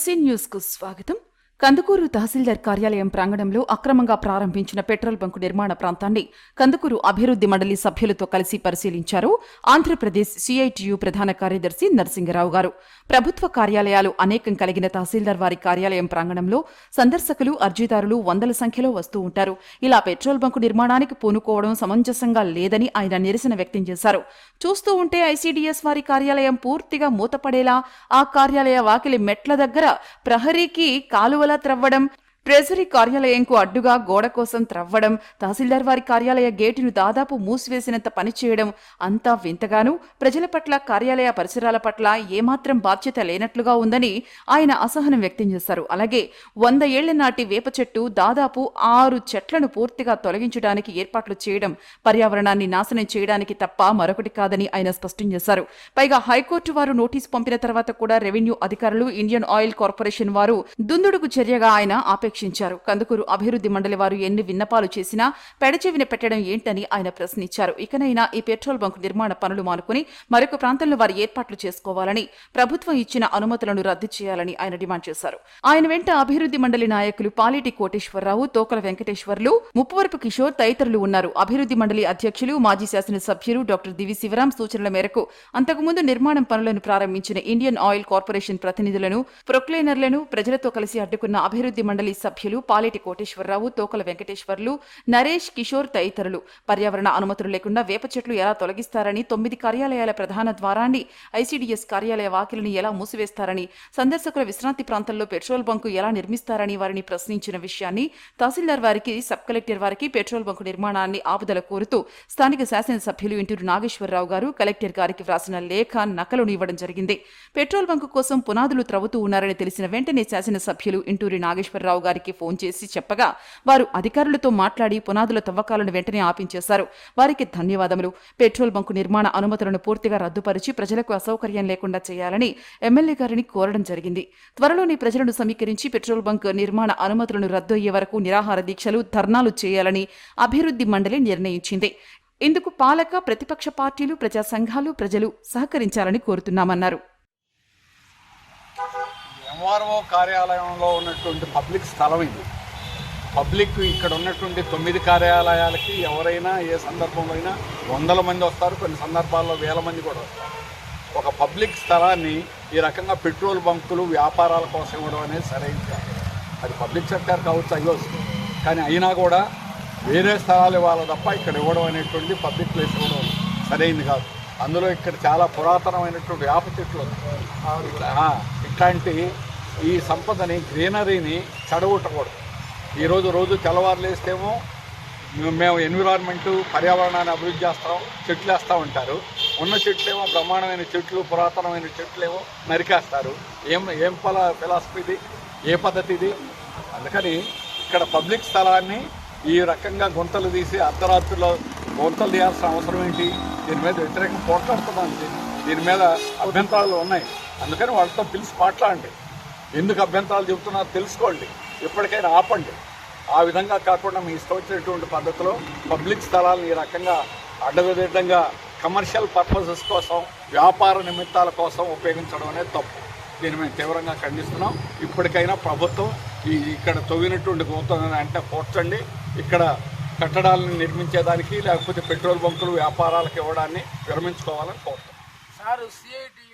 ABC న్యూస్కు స్వాగతం. కందుకూరు తహసీల్దార్ కార్యాలయం ప్రాంగణంలో అక్రమంగా ప్రారంభించిన పెట్రోల్ బంకు నిర్మాణ ప్రాంతాన్ని కందుకూరు అభివృద్ధి మండలి సభ్యులతో కలిసి పరిశీలించారు ఆంధ్రప్రదేశ్ సిఐటియు ప్రధాన కార్యదర్శి నరసింగరావు గారు. ప్రభుత్వ కార్యాలయాలు అనేకం కలిగిన తహసీల్దార్ వారి కార్యాలయం ప్రాంగణంలో సందర్శకులు అర్జీదారులు వందల సంఖ్యలో వస్తూ ఉంటారు. ఇలా పెట్రోల్ బంకు నిర్మాణానికి పూనుకోవడం సమంజసంగా లేదని ఆయన నిరసన వ్యక్తం చేశారు. చూస్తూ ఉంటే ఐసీడీఎస్ వారి కార్యాలయం పూర్తిగా మూతపడేలా ఆ కార్యాలయ వాకిలి మెట్ల దగ్గర ప్రహరీకి కాలువలు త్రవ్వడం ట్రెజరీ కార్యాలయంకు అడ్డుగా గోడ కోసం త్రవ్వడం తహసీల్దార్ వారి కార్యాలయ గేటును దాదాపు మూసివేసినంత పని చేయడం అంతా వింతగాను. ప్రజల పట్ల కార్యాలయ పరిసరాల పట్ల ఏమాత్రం బాధ్యత లేనట్లుగా ఉందని ఆయన అసహనం వ్యక్తం చేశారు. అలాగే వంద ఏళ్ళ నాటి వేప చెట్టు దాదాపు ఆరు చెట్లను పూర్తిగా తొలగించడానికి ఏర్పాట్లు చేయడం పర్యావరణాన్ని నాశనం చేయడానికి తప్ప మరొకటి కాదని ఆయన స్పష్టం చేశారు. పైగా హైకోర్టు వారు నోటీసు పంపిన తర్వాత కూడా రెవెన్యూ అధికారులు ఇండియన్ ఆయిల్ కార్పొరేషన్ వారు దుందుడుకు చర్యగా ఆయన ఆపేక్ష ఆపేక్షించారు కందుకూరు అభివృద్ధి మండలి వారు ఎన్ని విన్నపాలు చేసినా పెడచెవిన పెట్టడం ఏంటని ఆయన ప్రశ్నించారు. ఇకనైనా ఈ పెట్రోల్ బంక్ నిర్మాణ పనులు మానుకుని మరొక ప్రాంతంలో వారు ఏర్పాట్లు చేసుకోవాలని ప్రభుత్వం ఇచ్చిన అనుమతులను రద్దు చేయాలని ఆయన డిమాండ్ చేశారు. ఆయన వెంట అభివృద్ధి మండలి నాయకులు పాలిటి కోటేశ్వరరావు తోకల వెంకటేశ్వర్లు ముప్పవరపు కిషోర్ తదితరులు ఉన్నారు. అభివృద్ధి మండలి అధ్యక్షులు మాజీ శాసనసభ్యులు డాక్టర్ దివి శివరాం సూచనల మేరకు అంతకుముందు నిర్మాణం పనులను ప్రారంభించిన ఇండియన్ ఆయిల్ కార్పొరేషన్ ప్రతినిధులను ప్రొక్లైనర్లను ప్రజలతో కలిసి అడ్డుకున్న అభివృద్ధి మండలి సభ్యులు పాలేటి కోటేశ్వరరావు తోకల వెంకటేశ్వర్లు నరేష్ కిషోర్ తదితరులు. పర్యావరణ అనుమతులు లేకుండా వేప చెట్లు ఎలా తొలగిస్తారని తొమ్మిది కార్యాలయాల ప్రధాన ద్వారాన్ని ఐసీడీఎస్ కార్యాలయ వాకిలిని ఎలా మూసివేస్తారని సందర్శకుల విశ్రాంతి ప్రాంతంలో పెట్రోల్ బంకు ఎలా నిర్మిస్తారని వారిని ప్రశ్నించిన విషయాన్ని తహసీల్దార్ వారికి సబ్ కలెక్టర్ వారికి పెట్రోల్ బంకు నిర్మాణాన్ని ఆపుదల కోరుతూ స్థానిక శాసనసభ్యులు ఇంటూరు నాగేశ్వరరావు గారు కలెక్టర్ గారికి వ్రాసిన లేఖ నకలును ఇవ్వడం జరిగింది. పెట్రోల్ బంకు కోసం పునాదులు త్రవ్వుతూ ఉన్నారని తెలిసిన వెంటనే శాసనసభ్యులు ఇంటూరి నాగేశ్వరరావు గారు గారికి ఫోన్ చేసి చెప్పగా వారు అధికారులతో మాట్లాడి పునాదుల తవ్వకాలను వెంటనే ఆపించేశారు. వారికి ధన్యవాదములు. పెట్రోల్ బంకు నిర్మాణ అనుమతులను పూర్తిగా రద్దుపరిచి ప్రజలకు అసౌకర్యం లేకుండా చేయాలని ఎమ్మెల్యే గారిని కోరడం జరిగింది. త్వరలోనే ప్రజలను సమీకరించి పెట్రోల్ బంక్ నిర్మాణ అనుమతులను రద్దు అయ్యే వరకు నిరాహార దీక్షలు ధర్నాలు చేయాలని అభివృద్ధి మండలి నిర్ణయించింది. ఇందుకు పాలక ప్రతిపక్ష పార్టీలు ప్రజా సంఘాలు ప్రజలు సహకరించాలని కోరుతున్నామన్నారు. ఎంఆర్ఓ కార్యాలయంలో ఉన్నటువంటి పబ్లిక్ స్థలం ఇది. పబ్లిక్ ఇక్కడ ఉన్నటువంటి తొమ్మిది కార్యాలయాలకి ఎవరైనా ఏ సందర్భంలో అయినా వందల మంది వస్తారు. కొన్ని సందర్భాల్లో వేల మంది కూడా వస్తారు. ఒక పబ్లిక్ స్థలాన్ని ఈ రకంగా పెట్రోల్ బంకులు వ్యాపారాల కోసం ఇవ్వడం అనేది సరైనది కాదు. అది పబ్లిక్ సెక్టర్ కావచ్చు అయ్యొచ్చు కానీ అయినా కూడా వేరే స్థలాలు ఇవ్వాలి తప్ప ఇక్కడ ఇవ్వడం అనేటువంటి పబ్లిక్ ప్లేస్ ఇవ్వడం సరైనది కాదు. అందులో ఇక్కడ చాలా పురాతనమైనటువంటి వేప చెట్లు ఇట్లాంటి ఈ సంపదని గ్రీనరీని చెడగొట్టకూడదు. ఈరోజు రోజు తెల్లవారులేస్తేమో మేము ఎన్విరాన్మెంట్ పర్యావరణాన్ని అభివృద్ధి చేస్తాం చెట్లు వేస్తూ ఉంటారు. ఉన్న చెట్లేమో బ్రహ్మాండమైన చెట్లు పురాతనమైన చెట్లేమో నరికేస్తారు. ఏం ఏం ఫల ఫిలాసఫీ ఇది? ఏ పద్ధతి ఇది? అందుకని ఇక్కడ పబ్లిక్ స్థలాన్ని ఈ రకంగా గుంతలు తీసి అర్ధరాత్రిలో గుంతలు తీయాల్సిన అవసరం ఏంటి? దీని మీద వ్యతిరేకం పోట్లాడుతున్నాం. దీని మీద అభ్యంతరాలు ఉన్నాయి. అందుకని వాళ్ళతో పిలిచి మాట్లాడండి. ఎందుకు అభ్యంతరాలు చెబుతున్నారో తెలుసుకోండి. ఎప్పటికైనా ఆపండి. ఆ విధంగా కాకుండా మీ ఇష్టం వచ్చినటువంటి పద్ధతిలో పబ్లిక్ స్థలాలను ఈ రకంగా అడ్డదిడ్డంగా కమర్షియల్ పర్పసెస్ కోసం వ్యాపార నిమిత్తాల కోసం ఉపయోగించడం అనేది తప్పు. దీన్ని మేము తీవ్రంగా ఖండిస్తున్నాం. ఇప్పటికైనా ప్రభుత్వం ఈ ఇక్కడ తవ్వినటువంటి గోతులను అంటే పోర్చండి. ఇక్కడ కట్టడాలను నిర్మించేదానికి లేకపోతే పెట్రోల్ బంకులు వ్యాపారాలకు ఇవ్వడాన్ని విరమించుకోవాలని కోరుతాం సార్ సిఐటి